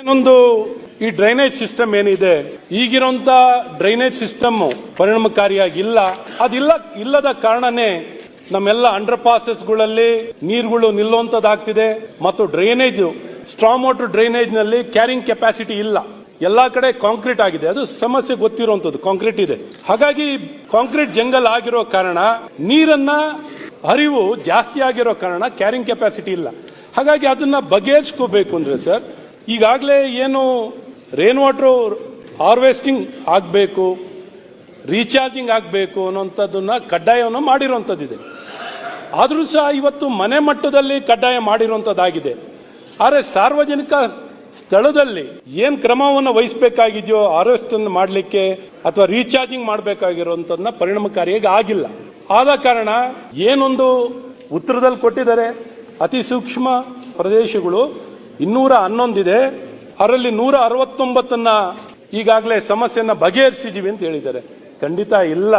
ಏನೊಂದು ಈ drainage system ಏನಿದೆ, ಈಗಿರುವಂತ ಡ್ರೈನೇಜ್ ಸಿಸ್ಟಮ್ ಪರಿಣಾಮಕಾರಿಯಾಗಿಲ್ಲ. ಅದಿಲ್ಲ, ಇಲ್ಲದ ಕಾರಣನೇ ನಮ್ಮೆಲ್ಲ ಅಂಡರ್ ಪಾಸಸ್ಗಳಲ್ಲಿ ನೀರುಗಳು ನಿಲ್ಲುವಂತದ್ದಾಗ್ತಿದೆ ಮತ್ತು ಡ್ರೈನೇಜ್, ಸ್ಟ್ರಾಂಗ್ ವಾಟರ್ ಡ್ರೈನೇಜ್ನಲ್ಲಿ ಕ್ಯಾರಿಂಗ್ ಕೆಪಾಸಿಟಿ ಇಲ್ಲ. ಎಲ್ಲಾ ಕಡೆ ಕಾಂಕ್ರೀಟ್ ಆಗಿದೆ. ಅದು ಸಮಸ್ಯೆ ಗೊತ್ತಿರುವಂತದ್ದು, ಕಾಂಕ್ರೀಟ್ ಇದೆ. ಹಾಗಾಗಿ ಕಾಂಕ್ರೀಟ್ ಜಂಗಲ್ ಆಗಿರೋ ಕಾರಣ, ನೀರನ್ನ ಹರಿವು ಜಾಸ್ತಿ ಆಗಿರೋ ಕಾರಣ ಕ್ಯಾರಿಂಗ್ ಕೆಪಾಸಿಟಿ ಇಲ್ಲ. ಹಾಗಾಗಿ ಅದನ್ನ ಬಗೆಹರಿಸ್ಕೋಬೇಕು ಅಂದ್ರೆ ಸರ್ ಈಗಾಗಲೇ ಏನು ರೇನ್ ವಾಟರ್ ಹಾರ್ವೆಸ್ಟಿಂಗ್ ಆಗಬೇಕು ರೀಚಾರ್ಜಿಂಗ್ ಆಗಬೇಕು ಅನ್ನೋಂಥದ್ದನ್ನು ಕಡ್ಡಾಯವನ್ನು ಮಾಡಿರುವಂಥದ್ದಿದೆ ಆದರೂ ಸಹ ಇವತ್ತು ಮನೆ ಮಟ್ಟದಲ್ಲಿ ಕಡ್ಡಾಯ ಮಾಡಿರುವಂಥದ್ದಾಗಿದೆ ಆದರೆ ಸಾರ್ವಜನಿಕ ಸ್ಥಳದಲ್ಲಿ ಏನು ಕ್ರಮವನ್ನು ವಹಿಸಬೇಕಾಗಿದೆಯೋ ಹಾರ್ವೆಸ್ಟನ್ನು ಮಾಡಲಿಕ್ಕೆ ಅಥವಾ ರೀಚಾರ್ಜಿಂಗ್ ಮಾಡಬೇಕಾಗಿರುವಂಥದ್ದನ್ನ ಪರಿಣಾಮಕಾರಿಯಾಗಿ ಆಗಿಲ್ಲ. ಆದ ಕಾರಣ ಏನೊಂದು ಉತ್ತರದಲ್ಲಿ ಕೊಟ್ಟಿದ್ದಾರೆ, ಅತಿ ಸೂಕ್ಷ್ಮ ಪ್ರದೇಶಗಳು ಇನ್ನೂರ ಹನ್ನೊಂದಿದೆ ಅದರಲ್ಲಿ ನೂರ ಅರವತ್ತೊಂಬತ್ತನ್ನ ಈಗಾಗಲೇ ಸಮಸ್ಯೆಯನ್ನ ಬಗೆಹರಿಸಿದೀವಿ ಅಂತ ಹೇಳಿದ್ದಾರೆ. ಖಂಡಿತ ಇಲ್ಲ.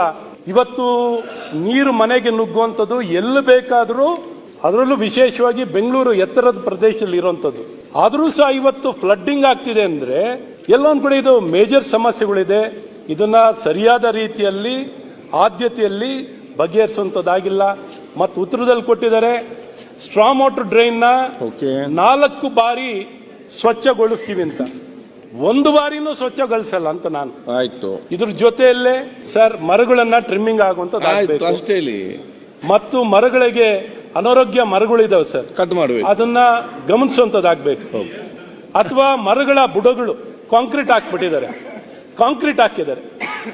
ಇವತ್ತು ನೀರು ಮನೆಗೆ ನುಗ್ಗುವಂಥದ್ದು ಎಲ್ಲಿ ಬೇಕಾದರೂ ಅದರಲ್ಲೂ ವಿಶೇಷವಾಗಿ ಬೆಂಗಳೂರು ಎತ್ತರದ ಪ್ರದೇಶದಲ್ಲಿ ಇರುವಂಥದ್ದು ಆದರೂ ಸಹ ಇವತ್ತು ಫ್ಲಡ್ಡಿಂಗ್ ಆಗ್ತಿದೆ ಅಂದರೆ ಎಲ್ಲೊಂದು ಕಡೆ ಇದು ಮೇಜರ್ ಸಮಸ್ಯೆಗಳಿದೆ. ಇದನ್ನ ಸರಿಯಾದ ರೀತಿಯಲ್ಲಿ, ಆದ್ಯತೆಯಲ್ಲಿ ಬಗೆಹರಿಸುವಂಥದ್ದಾಗಿಲ್ಲ. ಮತ್ತು ಉತ್ತರದಲ್ಲಿ ಕೊಟ್ಟಿದ್ದಾರೆ ಸ್ಟ್ರಾಂಗ್ ವಾಟರ್ ಡ್ರೈನ್ನ ಓಕೆ ನಾಲ್ಕು ಬಾರಿ ಸ್ವಚ್ಛಗೊಳಿಸ್ತೀವಿ ಅಂತ. ಒಂದು ಬಾರಿನೂ ಸ್ವಚ್ಛಗೊಳಿಸಲ್ಲ ಅಂತ ನಾನು. ಆಯ್ತು. ಇದ್ರ ಜೊತೆಯಲ್ಲೇ ಸರ್ ಮರಗಳನ್ನ ಟ್ರಿಮ್ಮಿಂಗ್ ಆಗುವಂತ ಅಷ್ಟೇ ಮತ್ತು ಮರಗಳಿಗೆ ಅನಾರೋಗ್ಯ ಮರಗಳಿದಾವೆ ಸರ್. ಕಟ್ ಮಾಡಬೇಕು. ಅದನ್ನ ಗಮನಿಸುವಂತದ್ದಾಗಬೇಕು. ಅಥವಾ ಮರಗಳ ಬುಡಗಳು ಕಾಂಕ್ರೀಟ್ ಹಾಕ್ಬಿಟ್ಟಿದ್ದಾರೆ. ಕಾಂಕ್ರೀಟ್ ಹಾಕಿದ್ದಾರೆ.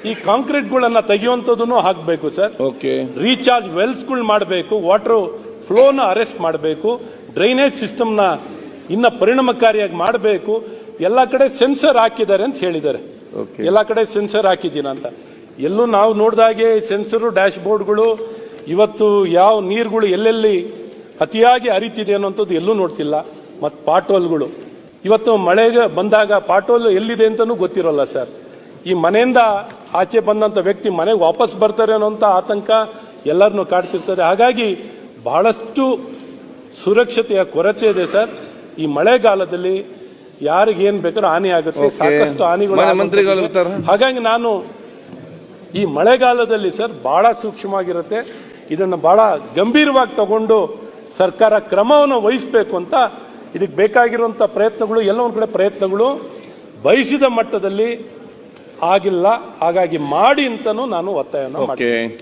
ಈ ಕಾಂಕ್ರೀಟ್ಗಳನ್ನ ತೆಗೆಯುವಂಥದ್ದನ್ನು ಹಾಕಬೇಕು ಸರ್. ಓಕೆ ರೀಚಾರ್ಜ್ ವೆಲ್ಸ್ಗಳು ಮಾಡಬೇಕು. ವಾಟರ್ ಫ್ಲೋನ ಅರೆಸ್ಟ್ ಮಾಡಬೇಕು ಡ್ರೈನೇಜ್ ಸಿಸ್ಟಮ್ನ ಇನ್ನ ಪರಿಣಾಮಕಾರಿಯಾಗಿ ಮಾಡಬೇಕು ಎಲ್ಲ ಕಡೆ ಸೆನ್ಸರ್ ಹಾಕಿದ್ದಾರೆ ಅಂತ ಹೇಳಿದ್ದಾರೆ. ಓಕೆ ಎಲ್ಲ ಕಡೆ ಸೆನ್ಸರ್ ಹಾಕಿದ್ದೀನ ಅಂತ. ಎಲ್ಲೂ ನಾವು ನೋಡಿದಾಗೆ ಸೆನ್ಸರು ಡ್ಯಾಶ್ ಬೋರ್ಡ್ಗಳು ಇವತ್ತು ಯಾವ ನೀರುಗಳು ಎಲ್ಲೆಲ್ಲಿ ಅತಿಯಾಗಿ ಅರಿತಿದೆ ಅನ್ನೋಂಥದ್ದು ಎಲ್ಲೂ ನೋಡ್ತಿಲ್ಲ. ಮತ್ತು ಪಾಟೋಲ್ಗಳು. ಇವತ್ತು ಮಳೆಗೆ ಬಂದಾಗ ಪಾಟೋಲ್ ಎಲ್ಲಿದೆ ಅಂತಲೂ ಗೊತ್ತಿರೋಲ್ಲ ಸರ್. ಈ ಮನೆಯಿಂದ ಆಚೆ ಬಂದಂಥ ವ್ಯಕ್ತಿ ಮನೆಗೆ ವಾಪಸ್ ಬರ್ತಾರೆ ಅನ್ನೋಂಥ ಆತಂಕ ಎಲ್ಲರನ್ನೂ ಕಾಡ್ತಿರ್ತದೆ. ಹಾಗಾಗಿ ಬಹಳಷ್ಟು ಸುರಕ್ಷತೆಯ ಕೊರತೆ ಇದೆ ಸರ್. ಈ ಮಳೆಗಾಲದಲ್ಲಿ ಯಾರಿಗೆ ಏನ್ ಬೇಕಾದ್ರೂ ಹಾನಿ ಆಗುತ್ತೆ ಸಾಕಷ್ಟು ಹಾನಿಗಳು. ಹಾಗಾಗಿ ನಾನು ಈ ಮಳೆಗಾಲದಲ್ಲಿ ಸರ್ ಬಹಳ ಸೂಕ್ಷ್ಮವಾಗಿರುತ್ತೆ. ಇದನ್ನು ಬಹಳ ಗಂಭೀರವಾಗಿ ತಗೊಂಡು ಸರ್ಕಾರ ಕ್ರಮವನ್ನು ವಹಿಸಬೇಕು ಅಂತ ಇದಕ್ಕೆ ಬೇಕಾಗಿರುವಂಥ ಪ್ರಯತ್ನಗಳು ಎಲ್ಲ ಒಂದು ಕಡೆ ಪ್ರಯತ್ನಗಳು ಬಯಸಿದ ಮಟ್ಟದಲ್ಲಿ ಆಗಿಲ್ಲ. ಹಾಗಾಗಿ ಮಾಡಿ ಅಂತಲೂ ನಾನು ಒತ್ತಾಯವನ್ನು ಮಾಡ್ತೀನಿ.